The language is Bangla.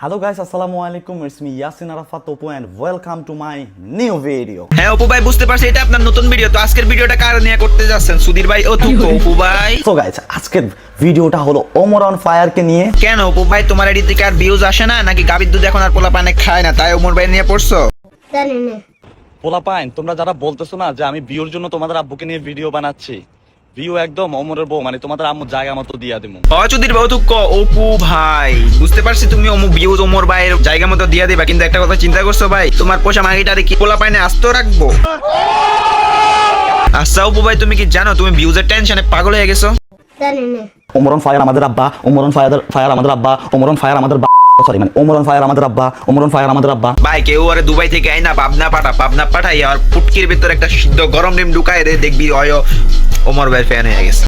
Hello guys, assalamu alaikum. It's me Yasin Arafat Topo and welcome to my new video. হ্যাঁ অপু ভাই বুঝতে পারছি এটা আপনার নতুন ভিডিও তো আজকের ভিডিওটা কার নিয়ে করতে যাচ্ছেন? সুধীর ভাই ও তুকো অপু ভাই। So guys, আজকের ভিডিওটা হলো ওমর অন ফায়ারকে নিয়ে। কেন অপু ভাই তোমার এডি থেকে আর ভিউজ আসে না? নাকি গাবির দুধ এখন আর পোলা পানে খায় না? তাই ওমর ভাই নিয়ে পড়ছো? জানি না। পোলা পাইন তোমরা যারা বলতেছো না যে আমি বিয়ের জন্য তোমাদের আব্বুকে নিয়ে ভিডিও বানাচ্ছি ভিউ একদম অমরের বউ মানে তোমাদের আম্মু জায়গা মতো দিয়া দিমু। অচুদির অপু ভাই। বুঝতে পারছি তুমি অমু ভিউজ ওমর ভাইয়ের জায়গা মতো দিয়ে দিবা কিন্তু একটা কথা চিন্তা করছ ভাই তোমার পোষা মাগিটারে কি পোলা পাইনে আস্ত রাখব? আচ্ছা অপু ভাই তুমি কি জানো তুমি ভিউজের টেনশনে পাগল হয়ে গেছো? না। ফায়ার আমাদের আব্বা ওমর অন ফায়ার ফায়ার আমাদের আব্বা ওমর ফায়ার আমাদের সরি মানে ফায়ার আমাদের আব্বা ওমর ফায়ার আমাদের আব্বা। ভাই কেউ আরে দুবাই থেকে আইনা পাবনা পাঠা পাবনা পাঠাই আর পুটকির ভিতর একটা সিদ্ধ গরম ডিম ঢুকায় রে দেখবি হয় ওমর ভাইয়ের ফ্যান হয়ে গেছে।